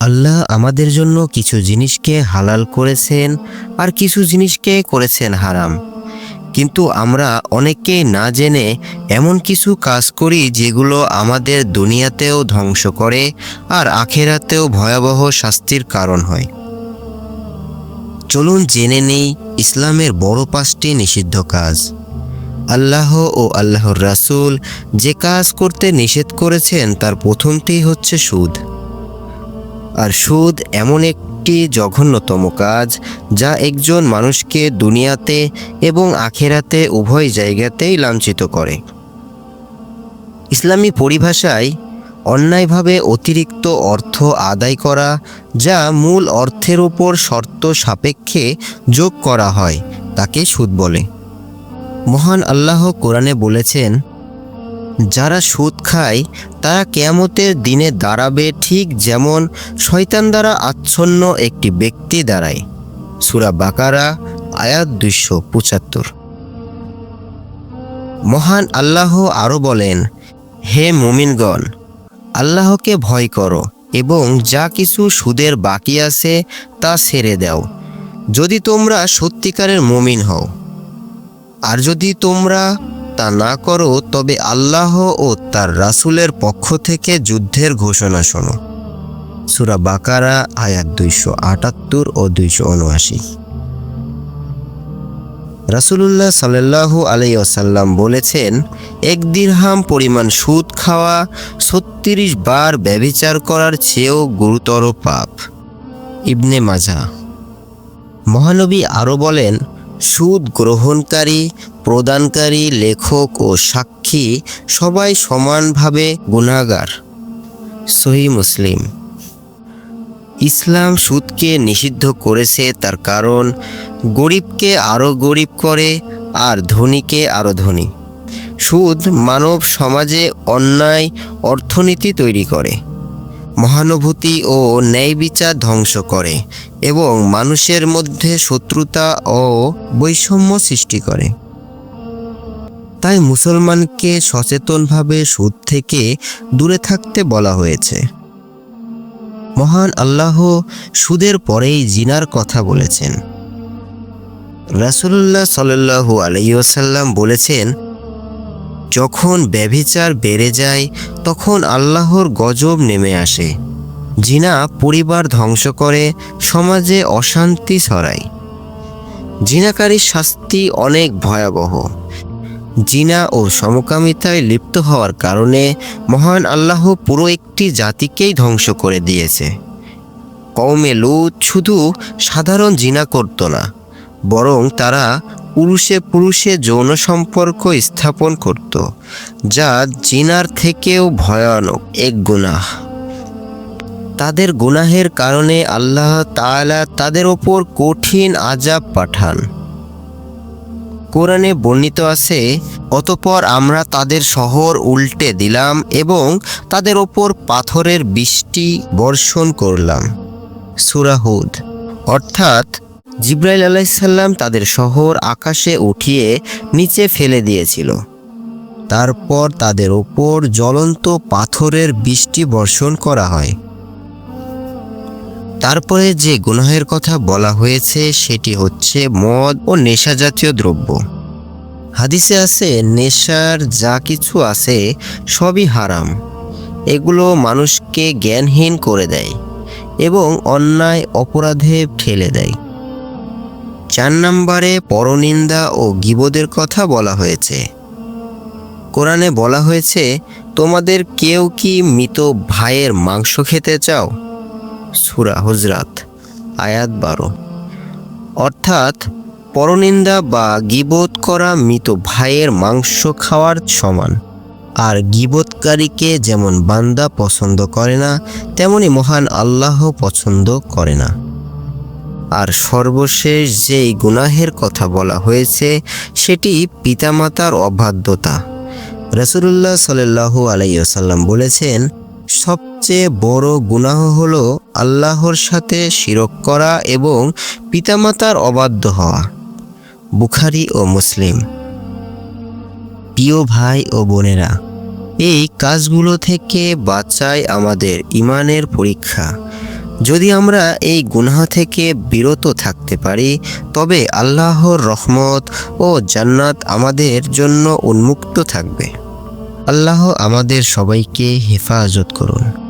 আল্লাহ আমাদের জন্য কিছু জিনিসকে হালাল করেছেন আর কিছু জিনিসকে করেছেন হারাম। কিন্তু আমরা অনেকে না জেনে এমন কিছু কাজ করি যেগুলো আমাদের দুনিয়াতেও ধ্বংস করে আর আখেরাতেও ভয়াবহ শাস্তির কারণ হয়। চলুন জেনে নেই ইসলামের বড় পাঁচটি নিষিদ্ধ কাজ। আল্লাহ ও আল্লাহর রাসূল যে কাজ করতে নিষেধ করেছেন তার প্রথমটি হচ্ছে সুদ। আর সুদ এমন একটি জঘন্যতম কাজ যা একজন মানুষকে দুনিয়াতে এবং আখেরাতে উভয় জায়গাতেই লাঞ্ছিত করে। ইসলামী পরিভাষায় অন্যায়ভাবে অতিরিক্ত অর্থ আদায় করা, যা মূল অর্থের উপর শর্ত সাপেক্ষে যোগ করা হয়, তাকে সুদ বলে। মহান আল্লাহ কোরআনে বলেছেন, যারা সুদ খায় তারা কেয়ামতের দিনে দাঁড়াবে ঠিক যেমন শয়তান দ্বারা আচ্ছন্ন একটি ব্যক্তি দাঁড়ায়। সুরা বাকারা, আয়াত দুইশো পঁচাত্তর। মহান আল্লাহ আরও বলেন, হে মুমিনগণ, আল্লাহকে ভয় করো এবং যা কিছু সুদের বাকি আছে তা ছেড়ে দাও। যদি তোমরা সত্যিকারের মুমিন হও, আর যদি তোমরা তা না করো, তবে আল্লাহ ও তার রাসূলের পক্ষ থেকে যুদ্ধের ঘোষণা শোনো। সুরা বাকারা, আয়াত দুইশো আটাত্তর ও দুইশো উনআশি। রাসূলুল্লাহ সাল্লাল্লাহু আলাই আসাল্লাম বলেছেন, এক দিরহাম পরিমাণ সুদ খাওয়া ছত্রিশ বার ব্যভিচার করার চেয়েও গুরুতর পাপ। ইবনে মাজা। মহানবী আরও বলেন, সুদ গ্রহণকারী প্রদানকারী, লেখক ও সাক্ষী সবাই সমানভাবে গুণাগার। সহি মুসলিম। ইসলাম সুদকে নিষিদ্ধ করেছে তার কারণ, গরিবকে আরও গরিব করে আর ধনীকে আরও ধনী। সুদ মানব সমাজে অন্যায়, অর্থনীতি তৈরি করে। মহানুভূতি ও ন্যায় বিচার ধ্বংস করে এবং মানুষের মধ্যে শত্রুতা ও বৈষম্য সৃষ্টি করে। তাই মুসলমানকে সচেতনভাবে সুদ থেকে দূরে থাকতে বলা হয়েছে। মহান আল্লাহ সুদের পরেই জিনার কথা বলেছেন। রাসূলুল্লাহ সাল্লাল্লাহু আলাইসাল্লাম বলেছেন, যখন ব্যভিচার বেড়ে যায়, তখন আল্লাহর গজব নেমে আসে। জিনা পরিবার ধ্বংস করে, সমাজে অশান্তি ছড়ায়। জিনাকারীর শাস্তি অনেক ভয়াবহ। জিনা ও সমকামিতায় লিপ্ত হওয়ার কারণে মহান আল্লাহ পুরো একটি জাতিকেই ধ্বংস করে দিয়েছে। কওমে লুত শুধু সাধারণ জিনা করত না, বরং তারা পুরুষে পুরুষে যৌন সম্পর্ক স্থাপন করত, যা জিনার থেকেও ভয়ানক এক গুনাহ। তাদের গুনাহের কারণে আল্লাহ তাআলা তাদের ওপর কঠিন আজাব পাঠান। কোরআনে বর্ণিত আছে, অতপর আমরা তাদের শহর উল্টে দিলাম এবং তাদের ওপর পাথরের বৃষ্টি বর্ষণ করলাম। সুরাহুদ অর্থাৎ জিব্রাইল আলাইসাল্লাম তাদের শহর আকাশে উঠিয়ে নিচে ফেলে দিয়েছিল। তারপর তাদের ওপর জ্বলন্ত পাথরের বৃষ্টি বর্ষণ করা হয়। তারপরে যে গুনাহের কথা বলা হয়েছে, সেটি হচ্ছে মদ ও নেশা জাতীয় দ্রব্য। হাদিসে আছে, নেশার যা কিছু আছে, সবই হারাম। এগুলো মানুষকে জ্ঞানহীন করে দেয় এবং অন্যায় অপরাধে ঠেলে দেয়। চার নম্বরে পরনিন্দা ও গিবদের কথা বলা হয়েছে। কোরআনে বলা হয়েছে, তোমাদের কেউ কি মৃত ভাইয়ের মাংস খেতে চাও? সুরা হুজরাত, আয়াত বারো। অর্থাৎ পরনিন্দা বা গিবত করা মৃত ভাইয়ের মাংস খাওয়ার সমান, আর গিবতকারীকে যেমন বান্দা পছন্দ করে না, তেমনি মহান আল্লাহ পছন্দ করে না। আর সর্বশেষ যেই গুনাহের কথা বলা হয়েছে, সেটি পিতামাতার অবাধ্যতা। রসুল্লাহ সাল্লাহু আলাইসাল্লাম বলেছেন সবচেয়ে বড় গুনাহ হলো আল্লাহর সাথে শিরক করা এবং পিতামাতার অবাধ্য হওয়া। বুখারি ও মুসলিম। প্রিয় ভাই ও বোনেরা, এই কাজগুলো থেকে বাঁচায় আমাদের ইমানের পরীক্ষা। যদি আমরা এই গুনাহ থেকে বিরত থাকতে পারি, তবে আল্লাহর রহমত ও জান্নাত আমাদের জন্য উন্মুক্ত থাকবে। আল্লাহ আমাদের সবাইকে হেফাজত করুন।